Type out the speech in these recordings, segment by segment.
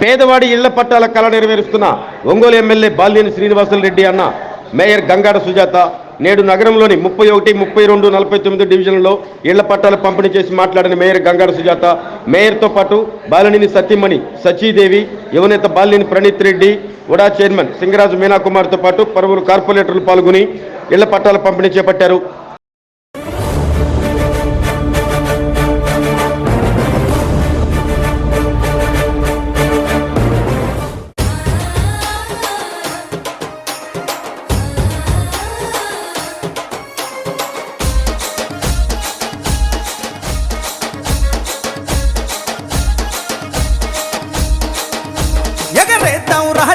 పేదవాడి ఇళ్ళ పట్టాల కళ నెరవేరుస్తున్న ఒంగోలు ఎమ్మెల్యే బాల్యేని శ్రీనివాసులు రెడ్డి అన్న మేయర్ గంగాడ సుజాత నేడు నగరంలోని ముప్పై ఒకటి ముప్పై రెండు నలభై తొమ్మిది డివిజన్లలో ఇళ్ళ పట్టాలు పంపిణీ చేసి మాట్లాడిన మేయర్ గంగాడ సుజాత మేయర్తో పాటు బాలినేని సతీమణి సచీదేవి యువనేత బాలినేని ప్రణీత్ రెడ్డి ఉడా చైర్మన్ సింగరాజు మీనాకుమార్తో పాటు పలువురు కార్పొరేటర్లు పాల్గొని ఇళ్ళ పట్టాల పంపిణీ చేపట్టారు.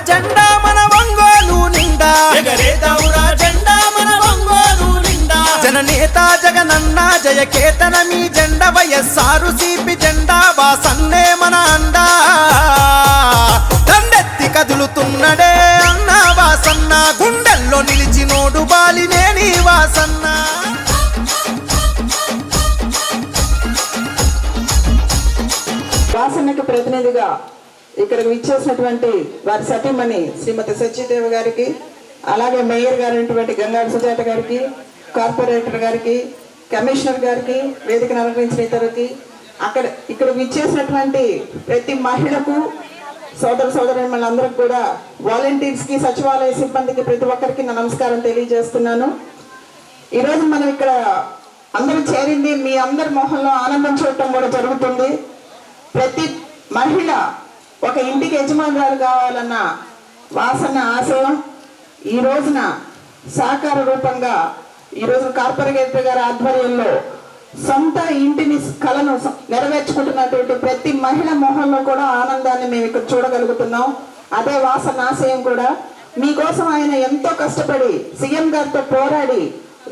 జెండా మన ఒంగోలు నిండా. ఎగరేదౌరా జెండా మన ఒంగోలు నిండా. జననేత జగనన్న జయకేతన మీ జెండా వైఎస్ఆరు సిపి జెండా వాసన్నే మన అండా. దండెత్తి కదులుతున్నడే అన్న వాసన్న గుండెల్లో నిలిచినోడు బాలినేని వాసన్న. వాసనకు ప్రతినిధిగా ఇక్కడికి విచ్చేసినటువంటి వారి సతీమణి శ్రీమతి సత్యదేవి గారికి అలాగే మేయర్ గారైనటువంటి గంగారు సుజాత గారికి కార్పొరేటర్ గారికి కమిషనర్ గారికి వేదికను అలంకరించిన ఇతరులకి అక్కడ ఇక్కడ విచ్చేసినటువంటి ప్రతి మహిళకు సోదర సోదరి మనందరికి కూడా వాలంటీర్స్కి సచివాలయ సిబ్బందికి ప్రతి ఒక్కరికి నా నమస్కారం తెలియజేస్తున్నాను. ఈరోజు మనం ఇక్కడ అందరూ చేరింది మీ అందరి మొహంలో ఆనందం చూడటం కూడా జరుగుతుంది. ప్రతి మహిళ ఒక ఇంటికి యజమానురాలు కావాలన్న వాసన ఆశయం ఈ రోజున సాకార రూపంగా ఈ రోజున కార్పొరేటర్ గారి ఆధ్వర్యంలో సొంత ఇంటిని కలను నెరవేర్చుకుంటున్నటువంటి ప్రతి మహిళ మొహంలో కూడా ఆనందాన్ని మేము ఇక్కడ చూడగలుగుతున్నాం. అదే వాసన ఆశయం కూడా. మీకోసం ఆయన ఎంతో కష్టపడి సీఎం గారితో పోరాడి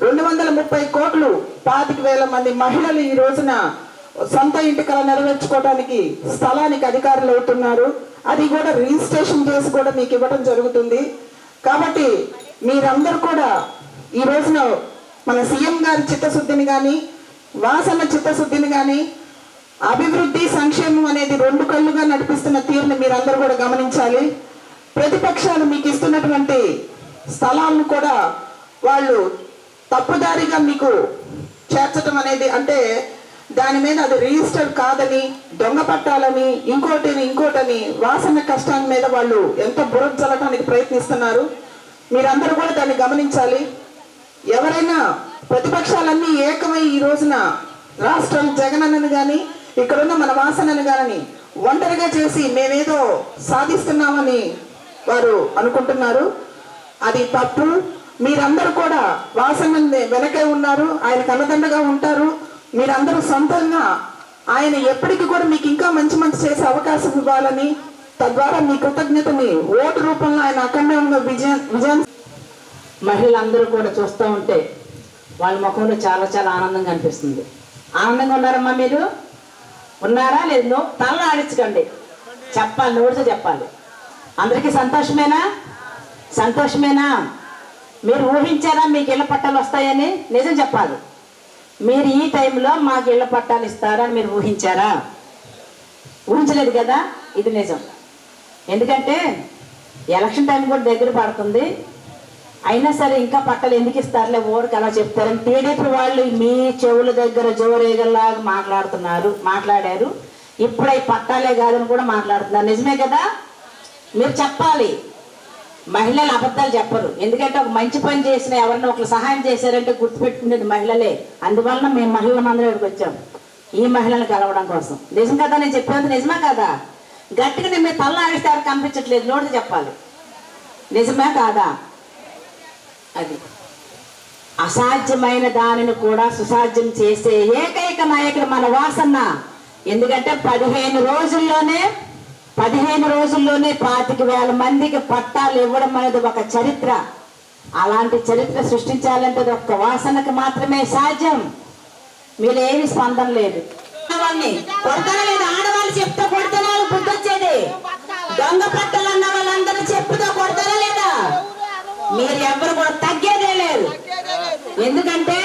రెండు వందల ముప్పై కోట్లు పాతిక వేల మంది మహిళలు ఈ రోజున సొంత ఇంటి కళ నెరవేర్చుకోవడానికి స్థలానికి అధికారులు అవుతున్నారు. అది కూడా రిజిస్ట్రేషన్ చేసి కూడా మీకు ఇవ్వడం జరుగుతుంది. కాబట్టి మీరందరూ కూడా ఈ రోజున మన సీఎం గారి చిత్తశుద్ధిని కానీ వాసన చిత్తశుద్ధిని కానీ అభివృద్ధి సంక్షేమం అనేది రెండు కళ్ళుగా నడిపిస్తున్న తీరుని మీరందరూ కూడా గమనించాలి. ప్రతిపక్షాలు మీకు ఇస్తున్నటువంటి స్థలాలను కూడా వాళ్ళు తప్పుదారిగా మీకు చేర్చడం అనేది అంటే దాని మీద అది రిజిస్టర్ కాదని దొంగ పట్టాలని ఇంకోటిని ఇంకోటని వాసన కష్టాన్ని మీద వాళ్ళు ఎంతో బురద చల్లటానికి ప్రయత్నిస్తున్నారు? మీరందరూ కూడా దాన్ని గమనించాలి. ఎవరైనా ప్రతిపక్షాలన్నీ ఏకమై ఈ రోజున రాష్ట్రం జగనన్నను కానీ ఇక్కడున్న మన వాసనను కానీ ఒంటరిగా చేసి మేమేదో సాధిస్తున్నామని వారు అనుకుంటున్నారు. అది తప్పు. మీరందరూ కూడా వాసన వెనకే ఉన్నారు. ఆయన కన్నదండగా ఉంటారు. మీరందరూ సొంతంగా ఆయన ఎప్పటికీ కూడా మీకు ఇంకా మంచి మంచి చేసే అవకాశం ఇవ్వాలని తద్వారా మీ కృతజ్ఞతని ఓటు రూపంలో ఆయన అఖండంగా విజయం విజయం మహిళలందరూ కూడా చూస్తూ ఉంటే వాళ్ళ ముఖంలో చాలా చాలా ఆనందంగా అనిపిస్తుంది ఆనందంగా ఉన్నారమ్మా మీరు? ఉన్నారా లేదు? నో తల ఆడించకండి. చెప్పాలి నోటితో చెప్పాలి. అందరికీ సంతోషమేనా? సంతోషమేనా? మీరు ఊహించారా మీకు ఇళ్ళ పట్టాలు వస్తాయని? నిజం చెప్పాలి. మీరు ఈ టైంలో మాకు ఇళ్ళ పట్టాలు ఇస్తారని మీరు ఊహించారా? ఊహించలేదు కదా? ఇది నిజం. ఎందుకంటే ఎలక్షన్ టైం కూడా దగ్గర పడుతుంది. అయినా సరే ఇంకా పట్టలు ఎందుకు ఇస్తారులే? ఓడికి అలా చెప్తారని టీడీపీ వాళ్ళు మీ చెవుల దగ్గర జోరేగల్లాగా మాట్లాడుతున్నారు మాట్లాడారు. ఇప్పుడు అవి పట్టాలే కాదని కూడా మాట్లాడుతున్నారు. నిజమే కదా? మీరు చెప్పాలి. మహిళలు అబద్ధాలు చెప్పరు. ఎందుకంటే ఒక మంచి పని చేసిన ఎవరిని ఒకరు సహాయం చేశారంటే గుర్తుపెట్టుకునేది మహిళలే. అందువలన మేము మహిళల మందరం వచ్చాం. ఈ మహిళలను కలవడం కోసం. నిజం కదా నేను చెప్పేది? నిజమా కదా? గట్టిగా నేను మీ తల్ల ఆడిస్తే ఎవరికి కనిపించట్లేదు. నోటి చెప్పాలి. నిజమే కాదా? అది. అసాధ్యమైన దానిని కూడా సుసాధ్యం చేసే ఏకైక నాయకుడు మన వాసన్న ఎందుకంటే పదిహేను రోజుల్లోనే పదిహేను రోజుల్లోనే పాతిక వేల మందికి పట్టాలు ఇవ్వడం అనేది ఒక చరిత్ర. అలాంటి చరిత్ర సృష్టించాలంటే ఒక్క వాసనకు మాత్రమే సాధ్యం. మీరు ఏమి స్పందన లేదు. వాళ్ళని లేదా? ఆడవాళ్ళు చెప్తే కొడతనాలు బుద్ధొచ్చేది దొంగ పట్టలు అన్న వాళ్ళందరూ చెప్పుతో కొడతారా లేదా? మీరు ఎవరు కూడా తగ్గేదే లేదు. ఎందుకంటే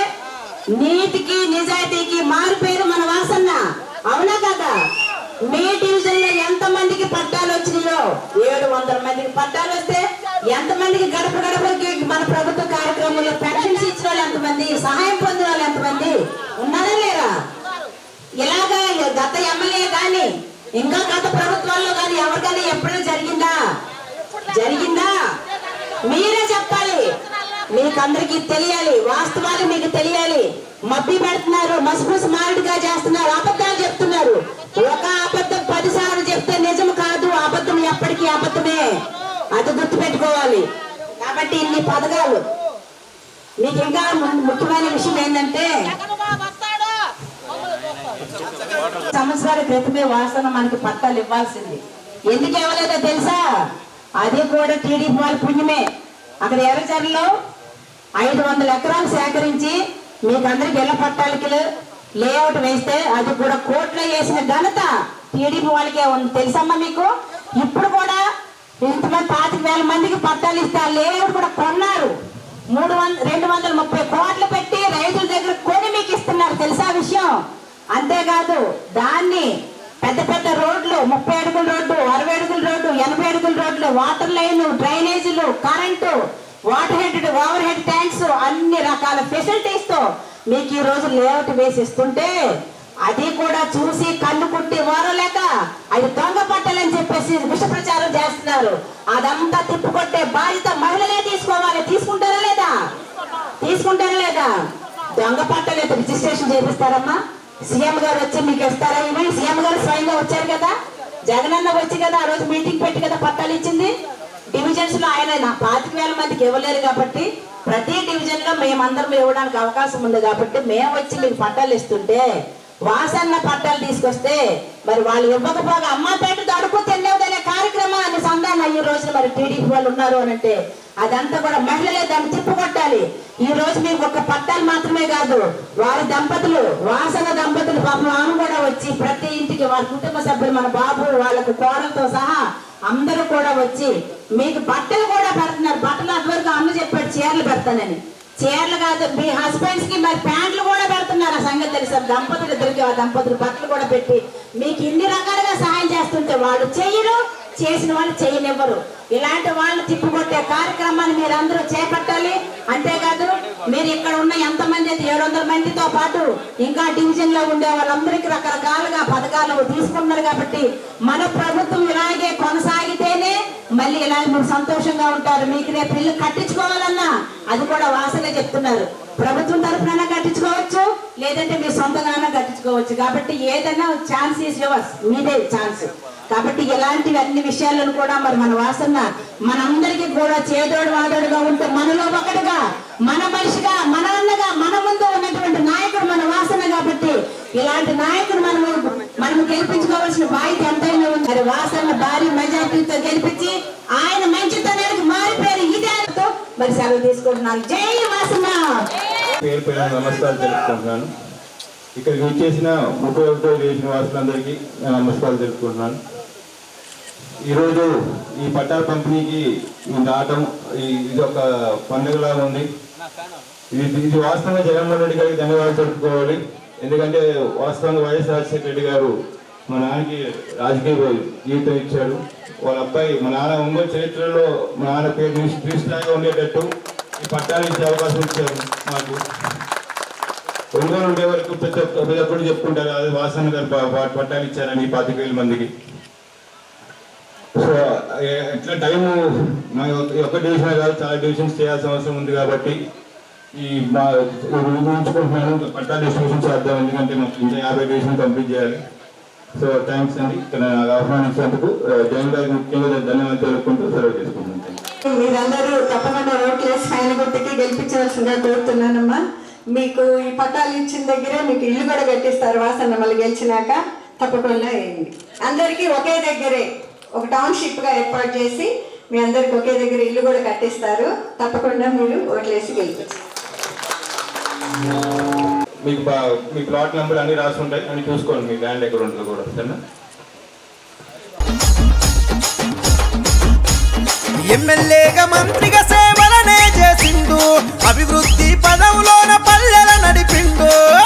నీతికి నిజాయితీకి మారు పేరు మన వాసన. అవునా కదా? మీ డివిజన్లో ఎంత మందికి పట్టాలు వచ్చినాయో? ఏడు వందల మందికి పట్టాలు వస్తే ఎంతమందికి గడప గడపకి మన ప్రభుత్వ కార్యక్రమంలో పెన్షన్స్ ఇచ్చిన వాళ్ళు ఎంతమంది? సహాయం పొందిన వాళ్ళు ఎంతమంది? ఉన్నారా లేరా? ఇలాగా గత ఎమ్మెల్యే గాని ఇంకా గత ప్రభుత్వాల్లో కానీ ఎవరికైనా ఎప్పుడైనా జరిగిందా? జరిగిందా? మీరే చెప్పాలి. మీకు అందరికి తెలియాలి. వాస్తవాలు మీకు తెలియాలి. మబ్బి పెడుతున్నారు మసుమసు మారుడుగా చేస్తున్నారు అబద్ధాలు చెప్తున్నారు. ఒక ఎప్పటికీ అబద్ధమే. అది గుర్తుపెట్టుకోవాలి. కాబట్టి ఇన్ని పథకాలు. మీకు ఇంకా ముఖ్యమైన విషయం ఏంటంటే సంవత్సరాల క్రితమే వాసన మనకి పట్టాలు ఇవ్వాల్సింది. ఎందుకు ఇవ్వలేదో తెలుసా? అది కూడా టీడీపీ వాళ్ళ పుణ్యమే. అక్కడ ఎర్రచర్లో ఐదు వందల ఎకరాలు సేకరించి మీకు అందరికి ఇళ్ళ పట్టాలకి లేఅవుట్ వేస్తే అది కూడా కోర్టులో వేసిన ఘనత టీడీపీ వాళ్ళకే ఉంది. తెలుసమ్మా మీకు? ఇప్పుడు కూడా ఇంతమంది పాతిక వేల మందికి పట్టాలు ఇస్తే లేఅవుట్ కూడా కొన్నారు. మూడు వంద రెండు వందల ముప్పై కోట్లు పెట్టి రైతుల దగ్గర కొని మీకు ఇస్తున్నారు. తెలుసా విషయం? అంతేకాదు దాన్ని పెద్ద పెద్ద రోడ్లు ముప్పై అడుగుల రోడ్డు అరవై అడుగుల రోడ్డు ఎనభై అడుగుల రోడ్లు వాటర్ లైన్ డ్రైనేజీలు current water head over head tanks అన్ని రకాల ఫెసిలిటీస్తో మీకు ఈ రోజు లేఅవుట్ వేసి ఇస్తుంటే అది కూడా చూసి కళ్ళు కుట్టి వారలేక అది దొంగ పట్టాలని చెప్పేసి విష ప్రచారం చేస్తున్నారు. అదంతా తిప్పుకొట్టే బాధ్యత మహిళలే తీసుకోవాలి. తీసుకుంటారా లేదా? తీసుకుంటారా లేదా? దొంగ పట్టలేదు రిజిస్ట్రేషన్ చేపిస్తారమ్మా. సీఎం గారు వచ్చి మీకు ఇస్తారా? ఇవి సీఎం గారు స్వయంగా వచ్చారు కదా? జగనన్న వచ్చి కదా ఆ రోజు మీటింగ్ పెట్టి కదా పట్టాలు ఇచ్చింది? డివిజన్స్లో ఆయన నా పాతిక వేల మందికి ఇవ్వలేరు కాబట్టి ప్రతి డివిజన్లో మేమందరం ఇవ్వడానికి అవకాశం ఉంది కాబట్టి మేము వచ్చి మీకు పట్టాలు ఇస్తుంటే వాసన్న పట్టాలు తీసుకొస్తే మరి వాళ్ళు ఇవ్వకపోగా అమ్మపేట అడుగు తినేవదనే కార్యక్రమాన్ని సంధానం ఈ రోజు మరి టీడీపీ వాళ్ళు ఉన్నారు అని అంటే అదంతా కూడా మహిళలే దాన్ని తిప్పుకొట్టాలి. ఈ రోజు మీకు ఒక పట్టాలు మాత్రమే కాదు వారి దంపతులు వాసన దంపతులు పాపం ఆమె కూడా వచ్చి ప్రతి ఇంటికి వారి కుటుంబ సభ్యులు మన బాబు వాళ్ళకు కోరలతో సహా అందరూ కూడా వచ్చి మీకు బట్టలు కూడా పెడుతున్నారు. బట్టలు అంతవరకు అమ్మ చెప్పాడు చీరలు పెడతానని. చీరలు కాదు మీ హస్బెండ్స్కి మరి ప్యాంట్లు కూడా పెడుతున్నారు. ఆ సంగతి తెలుసా? దంపతులు ఇద్దరికి ఆ దంపతులు బట్టలు కూడా పెట్టి మీకు ఇన్ని రకాలుగా సహాయం చేస్తుంటే వాళ్ళు చేయరు చేసిన వాళ్ళు చేయనివ్వరు. ఇలాంటి వాళ్ళు తిప్పుకొట్టే కార్యక్రమాన్ని మీరు అందరూ చేపట్టాలి. అంతేకాదు మీరు ఇక్కడ ఉన్న ఎంతమంది అయితే ఏడు వందల మందితో పాటు ఇంకా డివిజన్లో ఉండే వాళ్ళందరికీ రకరకాలుగా పథకాలు తీసుకున్నారు కాబట్టి మన ప్రభుత్వం మళ్ళీ ఇలాంటి మీరు సంతోషంగా ఉంటారు? మీకు రేపు ఇల్లు కట్టించుకోవాలన్నా అది కూడా వాసనే చెప్తున్నారు. ప్రభుత్వం తరఫున కట్టించుకోవచ్చు లేదంటే మీ సొంతంగానే కట్టించుకోవచ్చు. కాబట్టి ఏదైనా ఛాన్స్ ఈజ్ యువర్స్ మీదే ఛాన్స్. కాబట్టి ఇలాంటివి అన్ని విషయాలను కూడా మరి మన వాసన మనందరికీ కూడా చేదోడు వాదోడుగా ఉంటే మనలో ఒకటిగా మన మనిషిగా మన అన్నగా మన ముందు ఉన్నటువంటి నాయకుడు మన వాసన కాబట్టి ఇలాంటి నాయకుడు మనము మనము గెలిపించుకోవాల్సిన బాధ్యత ఎంతైనా ఉంది. మరి వాసన భారీ మెజార్టీతో గెలిపించి ఆయన మంచితనానికి మారిపోయారు ఇదే మరి సెలవు తీసుకుంటున్నాను. జై వాసన పేరు పేరు నమస్కారాలు తెలుపుకుంటున్నాను. ఇక్కడికి వచ్చేసిన ముప్పై ఒకటో చేసిన వాసులందరికీ నమస్కారాలు తెలుపుకుంటున్నాను. ఈరోజు ఈ పట్టాల పంపిణీకి ఈ రావటం ఇది ఒక పండుగలా ఉంది. ఇది ఇది వాస్తవంగా జగన్మోహన్ రెడ్డి గారికి ధన్యవాదాలు తెలుపుకోవాలి. ఎందుకంటే వాస్తవంగా వైఎస్ రాజశేఖర రెడ్డి గారు మా నాన్నకి రాజకీయ జీవితం ఇచ్చాడు. వాళ్ళ అబ్బాయి మా నాన్న ఒంగోలు చరిత్రలో మా నాన్న పేరు నిలిచి- ఉండేటట్టు ఈ పట్టాలు ఇచ్చే అవకాశం ఇచ్చారు మాకు. ఒంగోలు ఉండే వరకు ప్రతి ఒక్క ప్రతి ఒక్కరు చెప్పుకుంటారు అది వాసన గారు పట్టాలు ఇచ్చారని ఈ పాతిక వేల మందికి. సో ఎట్లా ఇట్లా టైము? మా యొక్క- డివిజన్ కాదు చాలా డివిజన్స్ చేయాల్సిన అవసరం ఉంది కాబట్టి ఈ మా ఉంచుకుంటున్నాను పట్టా డిస్ట్రిబ్యూషన్ చేద్దాం ఎందుకంటే మాకు ఇంకా యాభై డివిజన్ కంప్లీట్ చేయాలి. సో థ్యాంక్స్ అండి. ఇక్కడ ఆహ్వానించినందుకు జగన్ గారికి ముఖ్యంగా ధన్యవాదాలు తెలుపుకుంటూ సెలవు తీసుకుంటున్నాను మీరందరూ తప్పకుండా ఓట్లేసి ఆయన గుర్తికి గెలిపించవలసిందిగా కోరుతున్నానమ్మా. మీకు ఈ పట్టాలు ఇచ్చిన దగ్గరే మీకు ఇల్లు కూడా కట్టిస్తారు వాసన మళ్ళీ గెలిచినాక. తప్పకుండా వేయండి. అందరికీ ఒకే దగ్గరే ఒక టౌన్షిప్గా ఏర్పాటు చేసి మీ అందరికి ఒకే దగ్గర ఇల్లు కూడా కట్టిస్తారు. తప్పకుండా మీరు ఓట్లేసి గెలిపించారు మీకు బా- మీ ప్లాట్ నెంబర్ అన్ని రాసి ఉంటాయి. అన్ని చూసుకోండి. మీ ల్యాండ్ ఎక్కడ ఉంటుంది కూడా. సరేనా? ఎమ్మెల్యేగా మంత్రిగా సేవలనే చేసిండు. అభివృద్ధి పదవులోన పల్లెల నడిపిండు.